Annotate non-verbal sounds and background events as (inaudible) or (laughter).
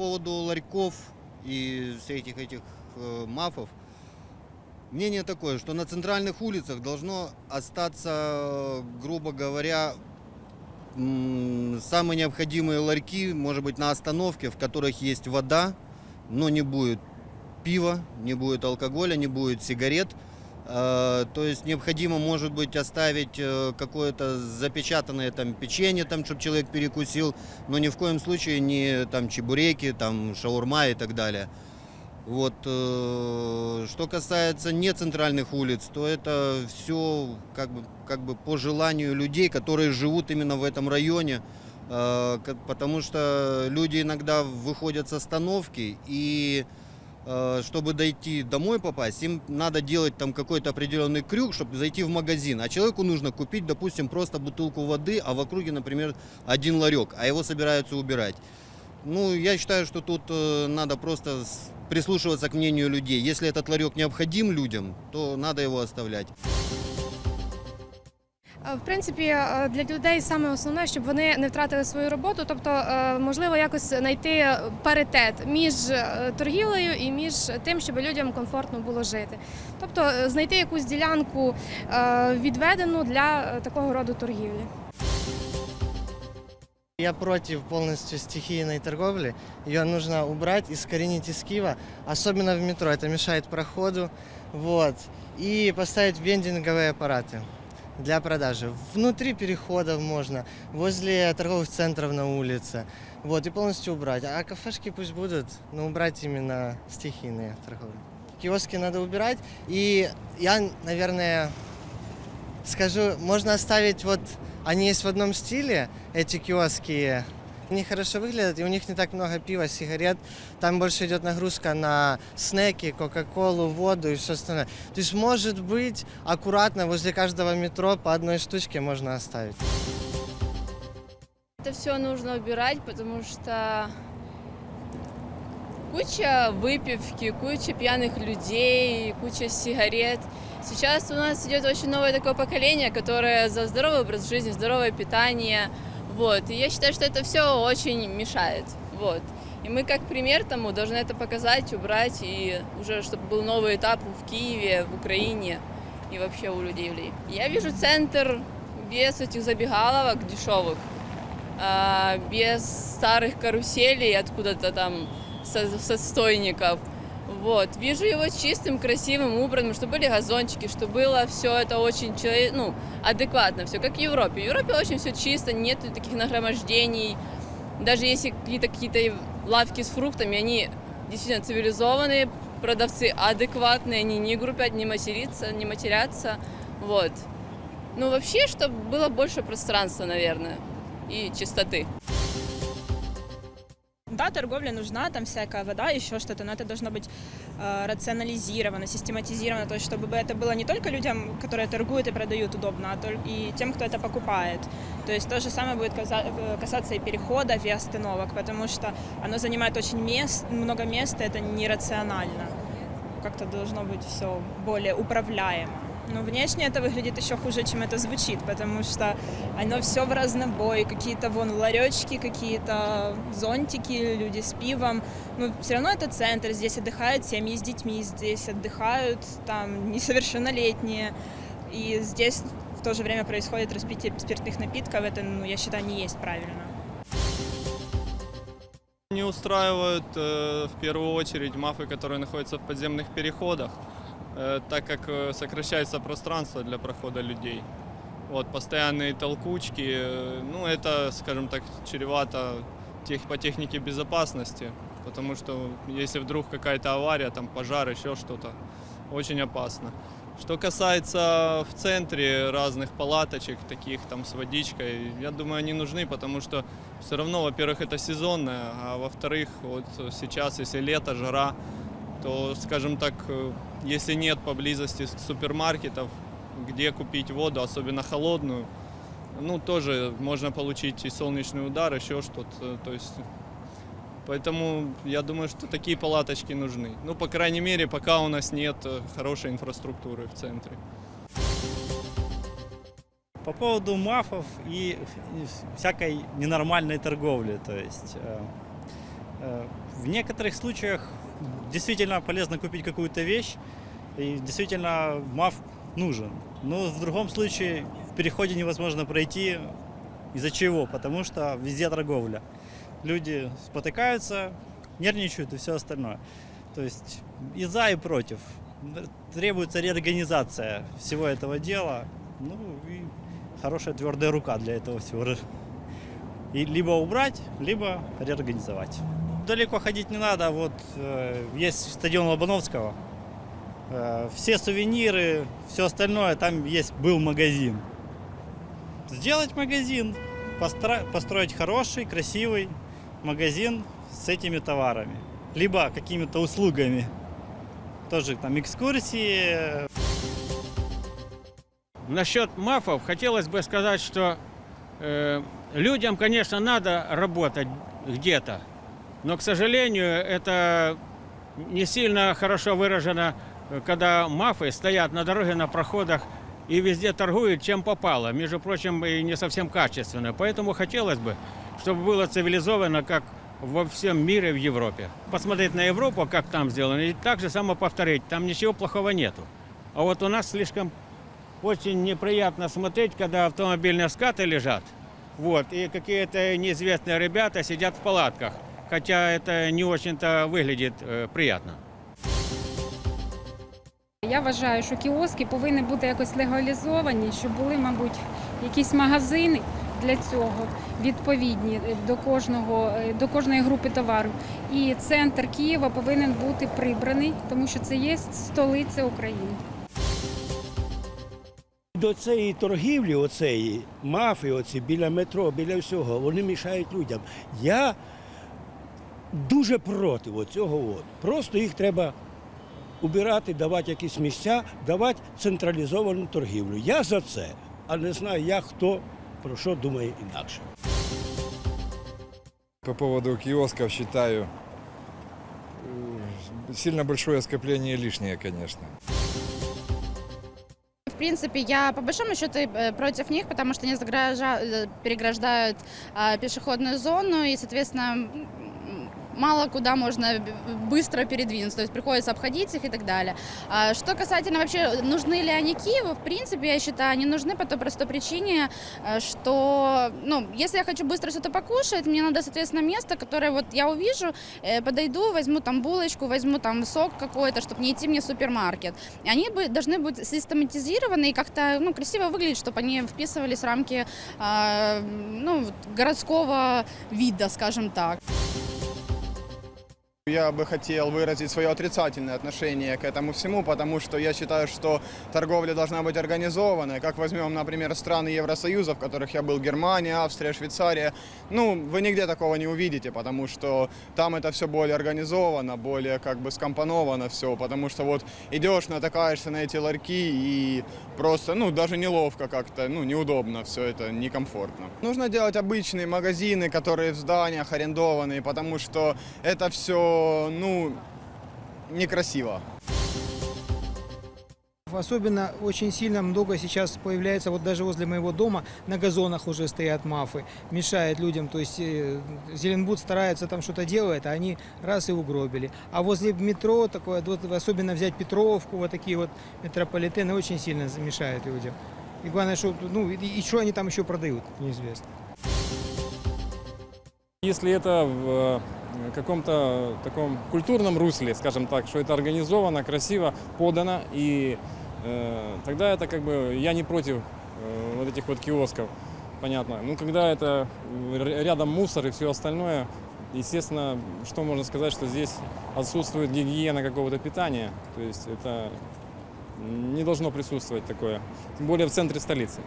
поводу ларьков и всех этих, э, мафов, мнение такое, что на центральных улицах должно остаться, грубо говоря, самые необходимые ларьки, может быть, на остановке, в которых есть вода, но не будет пива, не будет алкоголя, не будет сигарет. Э, То есть необходимо, может быть, оставить э, какое-то запечатанное там печенье, там, чтобы человек перекусил, но ни в коем случае не там чебуреки, там шаурма и так далее. Вот, э, что касается нецентральных улиц, то это все как бы, как бы по желанию людей, которые живут именно в этом районе, потому что люди иногда выходят с остановки и чтобы дойти домой попасть, им надо делать там какой-то определенный крюк, чтобы зайти в магазин. А человеку нужно купить, допустим, просто бутылку воды, а в округе, например, один ларек, а его собираются убирать. Ну, я считаю, что тут э, надо просто прислушиваться к мнению людей. Если этот ларек необходим людям, то надо его оставлять. Е, В принципі, е, для людей саме основне, щоб вони не втратили свою роботу, тобто е, можливо якось знайти паритет між е, торгівлею і між тим, щоб людям комфортно було жити. Тобто е, знайти якусь ділянку е, відведену для е, такого роду торгівлі. Я против полностью стихийной торговли. Ее нужно убрать, искоренить из Киева, особенно в метро. Это мешает проходу. Вот. И поставить вендинговые аппараты Для продажи. Внутри переходов можно, возле торговых центров на улице. Вот, и полностью убрать. А кафешки пусть будут, но убрать именно стихийные торговли. Киоски надо убирать. И я, наверное, скажу, можно оставить вот, они есть в одном стиле, эти киоски, они хорошо выглядят, и у них не так много пива, сигарет. Там больше идет нагрузка на снеки, кока-колу, воду и все остальное. То есть, может быть, аккуратно возле каждого метро по одной штучке можно оставить. Это все нужно убирать, потому что куча выпивки, куча пьяных людей, куча сигарет. Сейчас у нас идет очень новое такое поколение, которое за здоровый образ жизни, здоровое питание. Вот. И я считаю, что это все очень мешает. Вот. И мы как пример тому должны это показать, убрать, и уже чтобы был новый этап в Киеве, в Украине и вообще у людей. Я вижу центр без этих забегаловок дешевых, а, без старых каруселей откуда-то там со, со стойников. Вот. Вижу его чистым, красивым, убранным, чтобы были газончики, что было все это очень челове- ну, адекватно, все как в Европе. В Европе очень все чисто, нет таких нагромождений. Даже если какие-то какие лавки с фруктами, они действительно цивилизованные, продавцы адекватные, они не грубят, не матерятся, не матерятся. Вот. Ну, вообще, чтобы было больше пространства, наверное, и чистоты. Да, торговля нужна, там всякая вода, еще что-то, но это должно быть э, рационализировано, систематизировано, то есть чтобы это было не только людям, которые торгуют и продают удобно, а только и тем, кто это покупает. То есть то же самое будет э, касаться и переходов, и остановок, потому что оно занимает очень мест, много места, это нерационально. Как-то должно быть все более управляемо. Но внешне это выглядит еще хуже, чем это звучит, потому что оно все в разнобой, какие-то вон ларечки, какие-то зонтики, люди с пивом. Но все равно это центр, здесь отдыхают семьи с детьми, здесь отдыхают там несовершеннолетние. И здесь в то же время происходит распитие спиртных напитков, это, ну, я считаю, не есть правильно. Не устраивают э, в первую очередь мафы, которые находятся в подземных переходах, так как э, сокращается пространство для прохода людей. Вот, постоянные толкучки, э, ну это, скажем так, чревато тех, по технике безопасности, потому что если вдруг какая-то авария, там пожар, еще что-то, очень опасно. Что касается в центре разных палаточек, таких там с водичкой, я думаю, они нужны, потому что все равно, во-первых, это сезонное, а во-вторых, вот сейчас, если лето, жара, то, скажем так, э, если нет поблизости супермаркетов, где купить воду, особенно холодную, ну, тоже можно получить и солнечный удар, еще что-то, то есть... Поэтому я думаю, что такие палаточки нужны. Ну, по крайней мере, пока у нас нет э, хорошей инфраструктуры в центре. По поводу мафов и всякой ненормальной торговли. То есть э, э, в некоторых случаях действительно полезно купить какую-то вещь, и действительно МАФ нужен. Но в другом случае в переходе невозможно пройти. Из-за чего? Потому что везде торговля. Люди спотыкаются, нервничают и все остальное. То есть и за, и против. Требуется реорганизация всего этого дела. Ну и хорошая твердая рука для этого всего. (laughs) И либо убрать, либо реорганизовать. Далеко ходить не надо. Вот э, есть стадион Лобановского. Э, все сувениры, все остальное, там есть был магазин. Сделать магазин, постро- построить хороший, красивый магазин с этими товарами. Либо какими-то услугами. Тоже там экскурсии, Насчет мафов хотелось бы сказать, что э, людям, конечно, надо работать где-то, но, к сожалению, это не сильно хорошо выражено, когда мафы стоят на дороге, на проходах и везде торгуют, чем попало. Между прочим, и не совсем качественно. Поэтому хотелось бы, чтобы было цивилизовано, как во всем мире в Европе. Посмотреть на Европу, как там сделано, и так же само повторить. Там ничего плохого нету. А вот у нас слишком очень неприятно смотреть, когда автомобильные скаты лежат, вот, и какие-то неизвестные ребята сидят в палатках, хотя это не очень-то выглядит э, приятно. Я вважаю, що кіоски повинні бути якось легалізовані, щоб були, мабуть, якісь магазини для цього відповідні до кожного до кожної групи товару. І центр Києва повинен бути прибраний, тому що це є столиця України. До цієї торгівлі, оцеї мафи, оці біля метро, біля всього, вони мішають людям. Я дуже проти цього. От. Просто їх треба убирати, давати якісь місця, давати централізовану торгівлю. Я за це, а не знаю, як хто про що думає інакше. По поводу киосков считаю э, сильно большое скопление лишнее, конечно. В принципе, я по большому счету э, против них, потому что они загража- э, переграждают а, пешеходную зону и, соответственно, м, мало куда можно быстро передвинуться, то есть приходится обходить их и так далее. А Что касательно вообще, нужны ли они Киеву, в принципе, я считаю, они нужны по той простой причине, э, что, ну, если я хочу быстро что-то покушать, мне надо, соответственно, место, которое вот я увижу, э, подойду, возьму там булочку, возьму там сок какой-то, чтобы не идти мне в супермаркет. И они должны быть систематизированы и как-то ну, красиво выглядеть, чтобы они вписывались в рамки а, ну, городского вида, скажем так. Я бы хотел выразить свое отрицательное отношение к этому всему, потому что я считаю, что торговля должна быть организованной. Как возьмем, например, страны Евросоюза, в которых я был, Германия, Австрия, Швейцария. Ну, вы нигде такого не увидите, потому что там это все более организовано, более как бы скомпоновано все, потому что вот идешь, натыкаешься на эти ларьки и просто, ну, даже неловко как-то, ну, неудобно все это, некомфортно. Нужно делать обычные магазины, которые в зданиях арендованные, потому что это все, ну, некрасиво. Особенно очень сильно много сейчас появляется, вот даже возле моего дома на газонах уже стоят мафы, мешает людям, то есть э, Зеленбуд старается там что-то делает, а они раз и угробили. А возле метро, такое, вот, особенно взять Петровку, вот такие вот метрополитены очень сильно мешают людям. И главное, что, ну, и, и что они там еще продают, неизвестно. Если это в э, каком-то таком культурном русле, скажем так, что это организовано, красиво, подано, и э, тогда это как бы я не против э, вот этих вот киосков, понятно. Ну, когда это рядом мусор и все остальное, естественно, что можно сказать, что здесь отсутствует гигиена какого-то питания, то есть это не должно присутствовать такое, тем более в центре столицы.